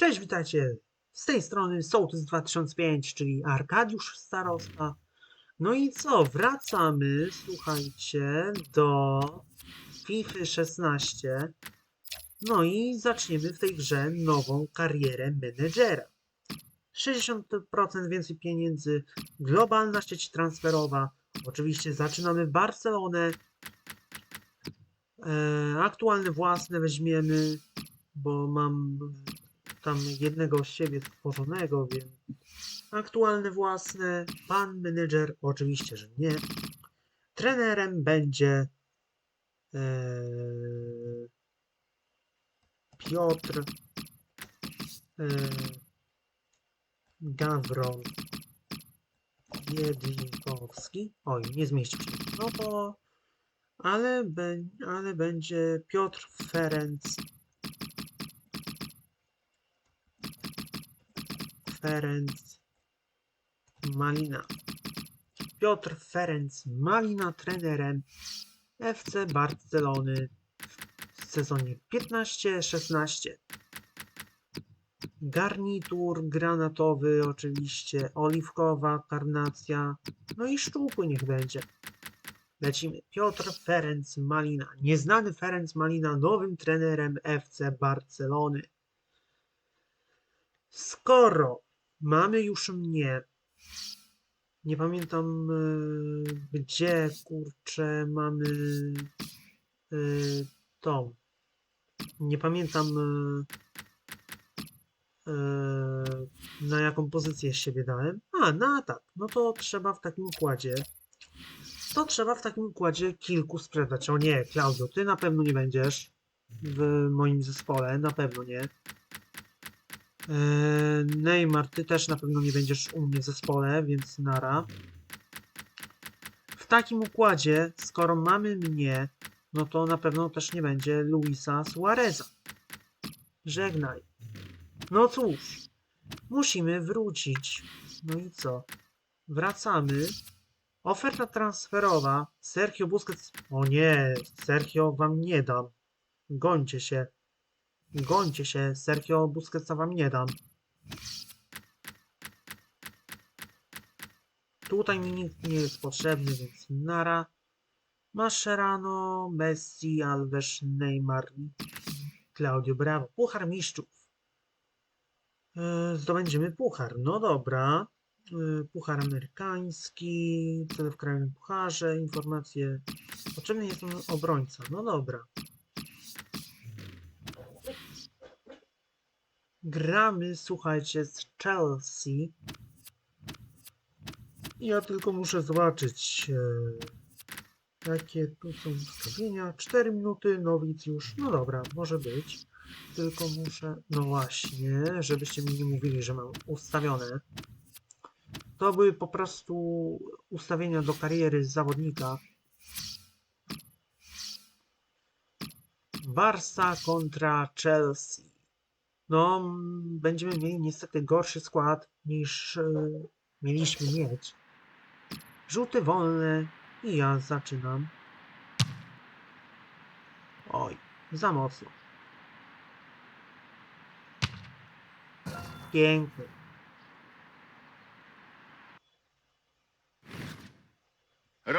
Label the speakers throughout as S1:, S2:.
S1: Cześć, witajcie! Z tej strony Sołtys 2005, czyli Arkadiusz Starosta. No i co? Wracamy, słuchajcie, do FIFA 16. No i zaczniemy w tej grze nową karierę menedżera. 60% więcej pieniędzy, globalna sieć transferowa. Oczywiście zaczynamy Barcelonę. E, aktualne własne weźmiemy, bo mam tam jednego z siebie stworzonego, więc aktualne własne, pan menedżer, oczywiście, że nie. Trenerem będzie e, Piotr e, Gawron. Oj, nie zmieścił się. No to, ale, be, ale będzie Piotr Ferenc Ferenc Malina. Piotr Ferenc Malina trenerem FC Barcelony w sezonie 15-16. Garnitur granatowy oczywiście, oliwkowa karnacja, no i szczupły niech będzie. Lecimy. Piotr Ferenc Malina. Nieznany Ferenc Malina nowym trenerem FC Barcelony. Skoro mamy już mnie, nie pamiętam e, gdzie, kurczę, mamy e, tą. Nie pamiętam e, na jaką pozycję siebie dałem. A, na atak. No to trzeba w takim układzie. To trzeba w takim układzie kilku sprzedać. O nie, Klaudio, ty na pewno nie będziesz w moim zespole, na pewno nie. Eee, Neymar, ty też na pewno nie będziesz u mnie w zespole, więc nara. W takim układzie, skoro mamy mnie, no to na pewno też nie będzie Luisa Suareza. Żegnaj. No cóż, musimy wrócić. No i co? Wracamy. Oferta transferowa. Sergio Busquets. O nie, Sergio wam nie dam. Gońcie się. Gońcie się, Sergio Busquetsa wam nie dam. Tutaj mi nikt nie jest potrzebny, więc nara. Mascherano, Messi, Alves, Neymar, Claudio Bravo. Puchar mistrzów. E, Zdobędziemy puchar. No dobra. E, Puchar amerykański, cele w krajowym pucharze, informacje. Potrzebny jest obrońca. No dobra. Gramy, słuchajcie, z Chelsea. Ja tylko muszę zobaczyć, e, jakie tu są ustawienia. 4 minuty, nowicjusz. No dobra, może być. Tylko muszę, no właśnie, żebyście mi nie mówili, że mam ustawione. To były po prostu ustawienia do kariery zawodnika. Barca kontra Chelsea. No, będziemy mieli niestety gorszy skład niż e, mieliśmy mieć. Rzuty wolne i ja zaczynam. Oj, za mocno. Piękny.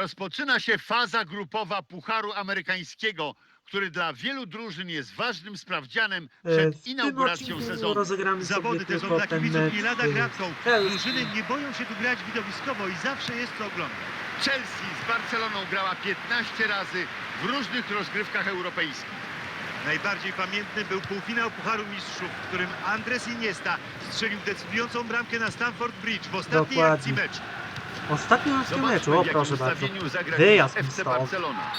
S2: Rozpoczyna się faza grupowa Pucharu Amerykańskiego, który dla wielu drużyn jest ważnym sprawdzianem
S1: E,
S2: przed
S1: w tym
S2: inauguracją
S1: odcinku
S2: sezonu.
S1: rozegramy
S3: Zawody
S1: sobie
S3: te są
S1: tylko
S3: dla
S1: ten
S3: kibiców
S1: mecz
S3: nie lada
S1: z
S3: gracą.
S1: Chelsea.
S3: Drużyny nie boją się tu grać widowiskowo i zawsze jest co oglądać.
S2: Chelsea z Barceloną grała 15 razy w różnych rozgrywkach europejskich.
S3: Najbardziej pamiętny był półfinał Pucharu Mistrzów, w którym Andres Iniesta strzelił decydującą bramkę na Stamford Bridge w ostatniej
S1: Dokładnie.
S3: akcji meczu.
S1: Ostatni raz w tym
S2: Zobaczmy,
S1: meczu, o proszę bardzo. Wyjazd
S2: FC
S1: stąd.
S2: Barcelona.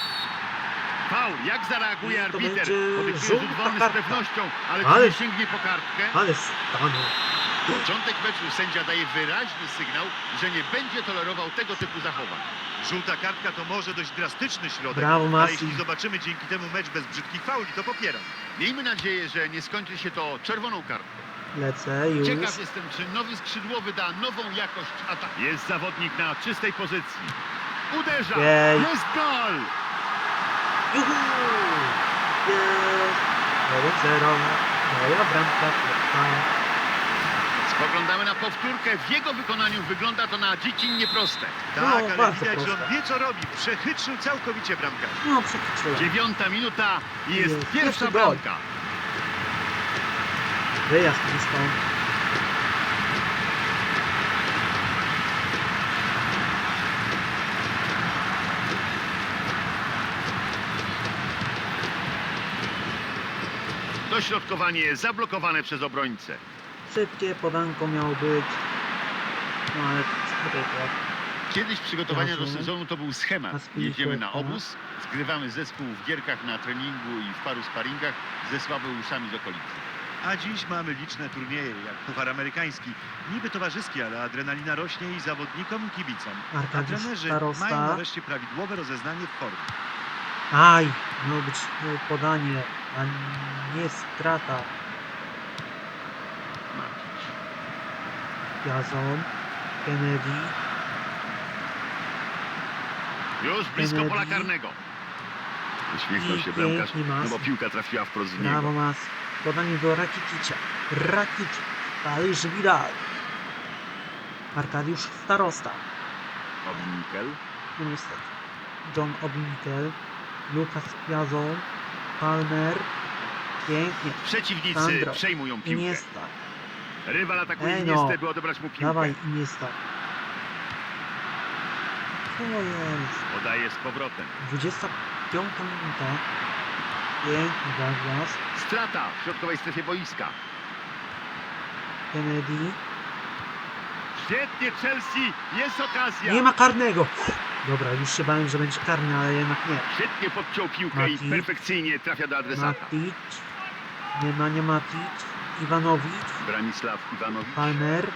S2: Faul, jak zareaguje
S1: To
S2: arbiter?
S1: będzie
S2: Podyktuje
S1: żółta
S2: wolny z
S1: kartka.
S2: pewnością, ale,
S1: Ale-
S2: nie sięgnie po kartkę?
S1: Ale stanął.
S2: Początek meczu sędzia daje wyraźny sygnał, że nie będzie tolerował tego typu zachowań.
S3: Żółta kartka to może dość drastyczny środek,
S1: Brawo,
S3: ale
S1: Masi.
S3: jeśli zobaczymy dzięki temu mecz bez brzydkich fauli, to popieram.
S2: Miejmy nadzieję, że nie skończy się to czerwoną kartką.
S1: Lecę już.
S2: Ciekaw jestem, czy nowy skrzydłowy da nową jakość ataku. Jest zawodnik na czystej pozycji. Uderza!
S1: Jej.
S2: Jest gol!
S1: Juhu! Jest! 1-0 Moja bramka.
S2: Spoglądamy na powtórkę. W jego wykonaniu wygląda to na dziecinnie proste.
S3: Tak,
S1: No,
S3: ale
S1: bardzo
S3: widać, że
S1: proste.
S3: on wie co robi. Przechytrzył całkowicie bramkę.
S1: No.
S2: Dziewiąta minuta i jest
S1: Jest
S2: pierwsza
S1: pierwszy gol.
S2: bramka.
S1: Wyjazd blisko.
S2: Dośrodkowanie zablokowane przez obrońcę.
S1: Szybkie podanko miało być. No ale sprytło.
S2: Kiedyś przygotowania do sezonu to był schemat. Jedziemy na obóz, zgrywamy zespół w gierkach na treningu i w paru sparingach ze słabeuszami z okolicy.
S3: A dziś mamy liczne turnieje, jak Puchar Amerykański. Niby towarzyski, ale adrenalina rośnie i zawodnikom, i kibicom. A
S1: Arkadiusz
S3: trenerzy mają
S1: Starosta.
S3: nareszcie prawidłowe rozeznanie w formie.
S1: Aj, miało być e, podanie, a nie strata. Jazon, Kennedy,
S2: Już blisko
S1: Kennedy.
S2: pola karnego. Uśmiechnął
S1: I
S2: się bramkarz,
S1: pięknie
S2: no bo piłka trafiła wprost w
S1: brawo
S2: niego.
S1: mas, podanie do Rakicicia, Rakic, Paryż Vidal, Arkadiusz Starosta,
S2: Obnikel.
S1: no niestety, John Obnikel, Lukas Piazon, Palmer, pięknie,
S2: Przeciwnicy
S1: Sandro.
S2: przejmują piłkę.
S1: Iniesta,
S2: Rywal atakuje
S1: Ej, no.
S2: Iniestę, by odebrać mu piłkę.
S1: dawaj Iniesta. Jest.
S2: Podaje z powrotem.
S1: 25 minuta. Piękny Douglas.
S2: Strata w środkowej strefie boiska.
S1: Kennedy.
S2: Świetnie Chelsea, jest okazja.
S1: Nie ma karnego. Dobra, już się bałem, że będzie karny, ale jednak nie.
S2: Świetnie podciął piłkę i
S1: Matic.
S2: perfekcyjnie trafia do adresata.
S1: Matic. Nie ma, nie Matic. Iwanowicz.
S2: Branisław Iwanowicz.
S1: Palmer.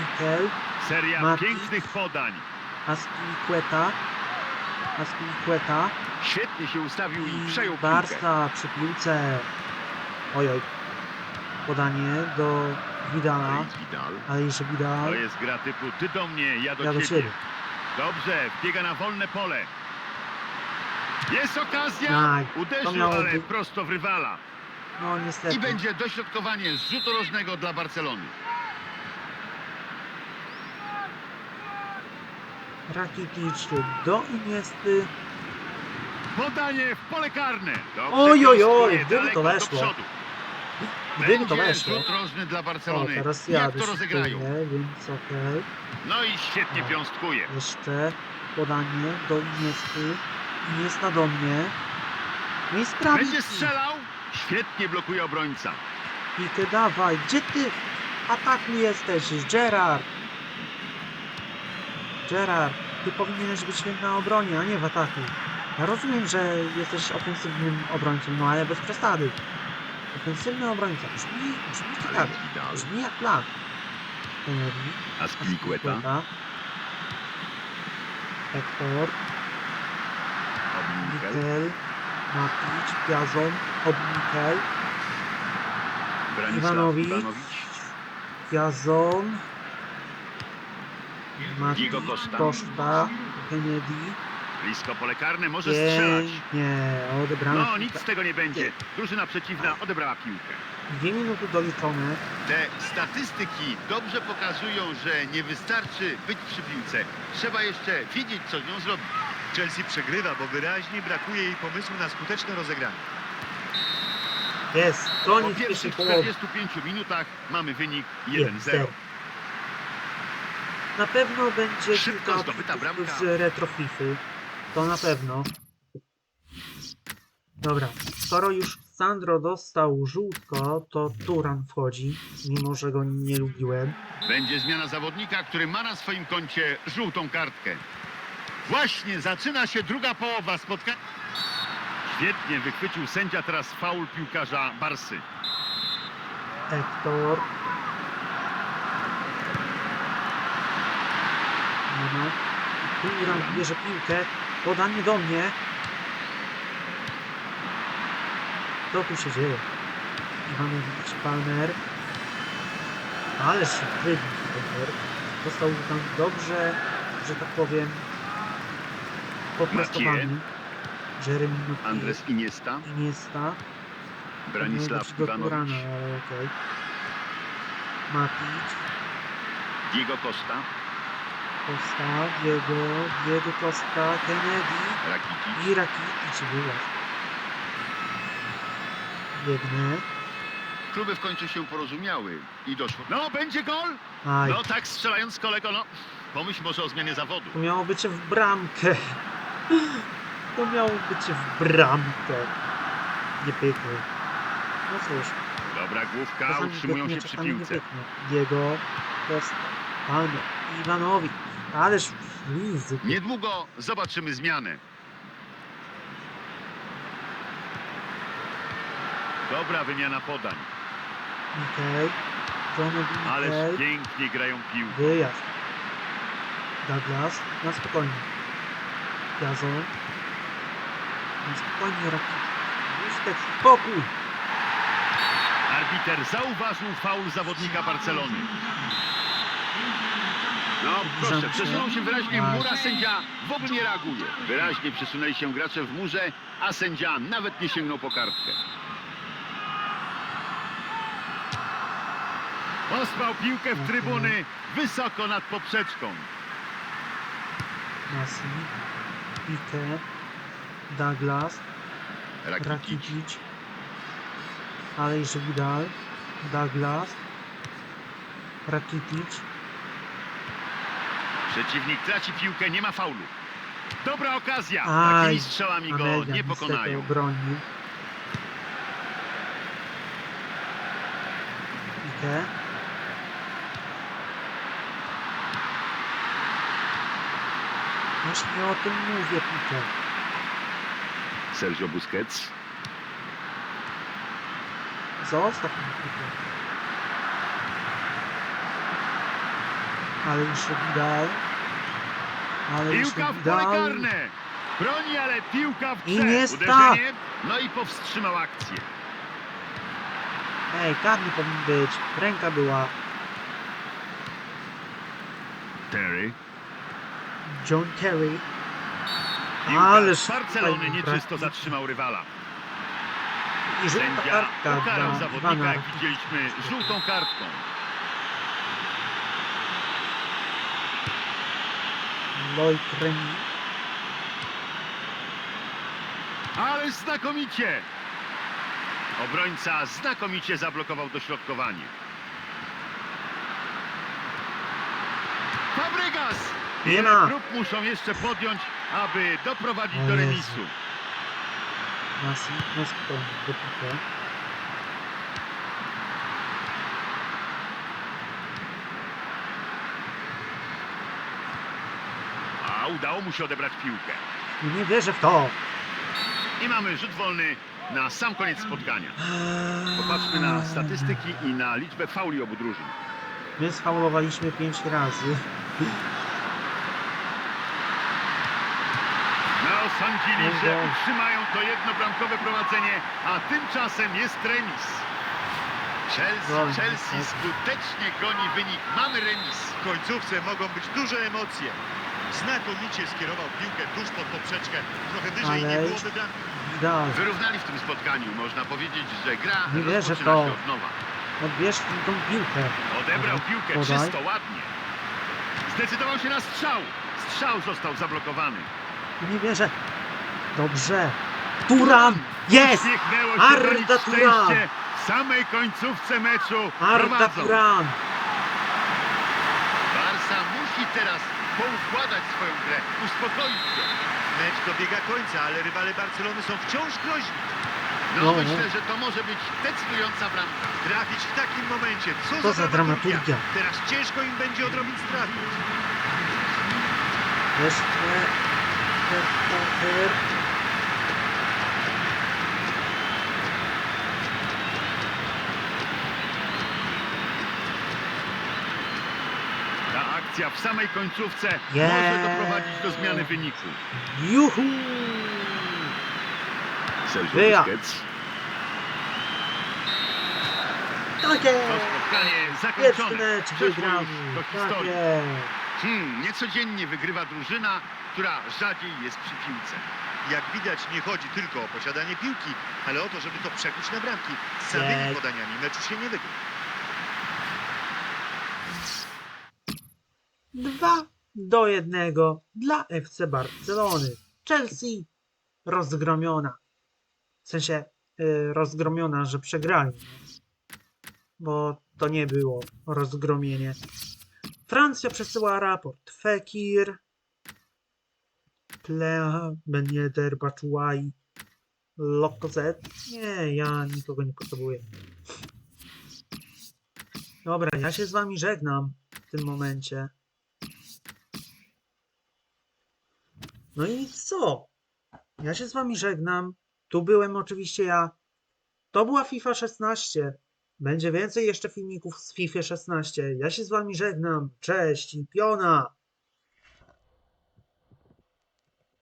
S1: Mikel.
S2: Seria
S1: Matic.
S2: pięknych podań.
S1: Aspilicueta. Aspilicueta.
S2: Świetnie się ustawił i
S1: I
S2: przejął.
S1: Barca przy piłce. Ojoj. Podanie do.
S2: To Vidal.
S1: Ale jeszcze
S2: To
S1: Vidal.
S2: jest gra typu ty do mnie, ja do
S1: Ja
S2: ciebie.
S1: ciebie.
S2: Dobrze, biega na wolne pole. Jest okazja!
S1: Tak, to
S2: Uderzył,
S1: miało
S2: ale prosto w rywala.
S1: no niestety.
S2: I będzie dośrodkowanie z rzutu rożnego dla Barcelony.
S1: Rakitic do Iniesty.
S2: Podanie w pole karne.
S1: Oj, oj, oj, gdyby to weszło. Gdyby to weszło.
S2: dla
S1: O,
S2: Barcelony.
S1: teraz ja
S2: Jak to rozegrają?
S1: więc okej.
S2: No i świetnie piąstkuje.
S1: Jeszcze podanie do Iniesty. Iniesta do mnie. No i sprawi.
S2: Będzie strzelał. Świetnie blokuje obrońca.
S1: Pikę dawaj. Gdzie ty w ataku jesteś? Gerard. Gerard, ty powinieneś być na obronie, a nie w ataku. Ja rozumiem, że jesteś ofensywnym obrońcą, no ale bez przesady. Ofensywny obrońca. Brzmi, brzmi ciekawie. Brzmi jak plan.
S2: Aspilicueta.
S1: Hector.
S2: Obnikel.
S1: Matic. Piazon. Obnikel. Iwanowicz. Piazon.
S2: Diego Costa.
S1: Costa. Kennedy.
S2: Blisko pole karne, może strzelać.
S1: Pięknie. Odebrano.
S2: No, nic z tego nie będzie. Drużyna przeciwna odebrała piłkę.
S1: Dwie minuty doliczone.
S2: Te statystyki dobrze pokazują, że nie wystarczy być przy piłce. Trzeba jeszcze wiedzieć, co z nią zrobić.
S3: Chelsea przegrywa, bo wyraźnie brakuje jej pomysłu na skuteczne rozegranie.
S1: Jest.
S2: Po
S1: Koniec pierwszej
S2: pierwszych
S1: połowy.
S2: 45 minutach mamy wynik
S1: 1-0.
S2: 1-0.
S1: Na pewno będzie
S2: Szybko
S1: kilka
S2: zdobyta
S1: odcinków
S2: bramka.
S1: z retrofify. To na pewno. Dobra, skoro już Sandro dostał żółtko, to Turan wchodzi, mimo że go nie lubiłem.
S2: Będzie zmiana zawodnika, który ma na swoim koncie żółtą kartkę. Właśnie zaczyna się druga połowa spotkania. Świetnie wychwycił sędzia teraz faul piłkarza Barsy.
S1: Hector. Dobra. Turan bierze piłkę, podanie do mnie. Co tu się dzieje? Iwanowicz, Palmer. Ależ wybił Palmer. Został tam dobrze, że tak powiem, poprostowany. Jeremy.
S2: Andres Iniesta.
S1: Iniesta.
S2: Branisław Iwanowicz,
S1: ale okej. Matic,
S2: Diego Costa,
S1: Costa, Diego, Diego Costa, Kennedy
S2: Rakitic,
S1: i Rakitic była. Biegnę.
S2: Kluby w końcu się porozumiały i doszło. No, będzie gol!
S1: Aj,
S2: No tak strzelając kolego, no. Pomyśl może o zmianie zawodu.
S1: to miało być w bramkę. To miało być w bramkę. Nie pykło. No cóż.
S2: Dobra główka,
S1: czasami
S2: utrzymują się przy piłce.
S1: Diego, Costa, Pan, Iwanowicz. Ależ Lizy.
S2: Niedługo zobaczymy zmianę. Dobra wymiana podań.
S1: Mikej. Johnny
S2: Ależ
S1: Mikej.
S2: pięknie grają piłkę.
S1: Wyjazd. Douglas. Na spokojnie. Gazon. Na spokojnie, Rakitic. Justek, spokój.
S2: Arbiter zauważył faul zawodnika Barcelony. No proszę, przesunął się wyraźnie
S1: Tak.
S2: mur, a sędzia w ogóle nie reaguje. Wyraźnie przesunęli się gracze w murze, a sędzia nawet nie sięgnął po kartkę. Posłał piłkę w trybuny wysoko nad poprzeczką.
S1: Messi. Pique. Douglas.
S2: Rakitic.
S1: Rakitic. Alejż Vidal. Douglas. Rakitic.
S2: Przeciwnik traci piłkę, nie ma faulu. Dobra okazja. Takimi strzałami go
S1: Amega
S2: nie
S1: niestety
S2: pokonają.
S1: obronił. Pique. Właśnie o tym mówię, Pique.
S2: Sergio Busquets.
S1: Zostaw mnie Pique. Ale już Vidal. Ale
S2: Piłka w pole karne. Broni, ale piłka w
S1: I
S2: grze.
S1: nie sta-
S2: Uderzenie. No i powstrzymał akcję.
S1: Ej, karny powinien być. Ręka była.
S2: Terry.
S1: John Terry.
S2: Piłka
S1: Ależ
S2: z Barcelony nieczysto zatrzymał rywala.
S1: I żółta
S2: Sędzia
S1: kartka
S2: ukarał
S1: dla
S2: zawodnika,
S1: Ivana
S2: jak widzieliśmy, żółtą kartką.
S1: Lloyd Remy.
S2: Ale znakomicie! Obrońca znakomicie zablokował dośrodkowanie. Fabregas!
S1: Nie
S2: Wiele
S1: ma.
S2: prób muszą jeszcze podjąć, aby doprowadzić
S1: O
S2: do
S1: Jezu.
S2: remisu.
S1: Messi. No spokojnie, do
S2: A udało mu się odebrać piłkę.
S1: Nie wierzę w to.
S2: I mamy rzut wolny na sam koniec spotkania. Popatrzmy na statystyki i na liczbę fauli obu drużyn.
S1: My sfaulowaliśmy 5 razy.
S2: No, sądzili, że
S1: Ojej.
S2: utrzymają to jednobramkowe prowadzenie, a tymczasem jest remis. Chelsea, Chelsea
S1: tak.
S2: skutecznie goni wynik. Mamy remis.
S3: W końcówce mogą być duże emocje. Znakomicie skierował piłkę tuż pod poprzeczkę. Trochę wyżej nie
S1: Ale-
S3: byłoby bramki.
S1: Vidal.
S2: Wyrównali w tym spotkaniu. Można powiedzieć, że gra
S1: Nie wierzę w to.
S2: się od nowa.
S1: Odbierz tą piłkę.
S2: Odebrał
S1: Dobra,
S2: piłkę
S1: podaj.
S2: czysto, ładnie. Zdecydował się na strzał. Strzał został zablokowany.
S1: Nie wierzę. Dobrze. Turan! Jest!
S2: Uśmiechnęło się do nich
S1: Arda Turan!
S2: szczęście w samej końcówce meczu.
S1: Arda
S2: Prowadzą.
S1: Turan!
S2: Poukładać swoją grę, uspokoić się.
S3: Mecz dobiega końca, ale rywale Barcelony są wciąż groźni.
S2: No,
S1: No.
S2: myślę, że to może być decydująca bramka.
S3: Trafić w takim momencie. Co,
S1: Co za dramaturgia.
S3: Teraz ciężko im będzie odrobić straty.
S1: Jeszcze. Ter,
S2: Ta akcja w samej końcówce
S1: Jest.
S2: może doprowadzić do zmiany wyniku.
S1: Juhu!
S2: Sergio. Busquets.
S1: Tak
S2: To
S1: jest!
S2: spotkanie
S1: Pierwszy
S2: zakończone.
S1: mecz
S2: już do
S1: Tak
S2: historii.
S1: jest.
S2: Hmm, niecodziennie wygrywa drużyna, która rzadziej jest przy piłce.
S3: Jak widać, nie chodzi tylko o posiadanie piłki, ale o to, żeby to przekuć na bramki. Z samymi
S1: Jej.
S3: podaniami meczu się nie wygra.
S1: Dwa do jednego dla FC Barcelony. Chelsea rozgromiona. W sensie y, rozgromiona, że przegrali. Bo to nie było rozgromienie. Francja przesyła raport. Fekir, Plea, Ben Yedder, Batshuayi, Lacazette. Nie, ja nikogo nie potrzebuję. Dobra, ja się z wami żegnam w tym momencie. No i co? Ja się z wami żegnam. Tu byłem oczywiście ja. To była FIFA 16. Będzie więcej jeszcze filmików z FIFA 16. Ja się z wami żegnam. Cześć i piona!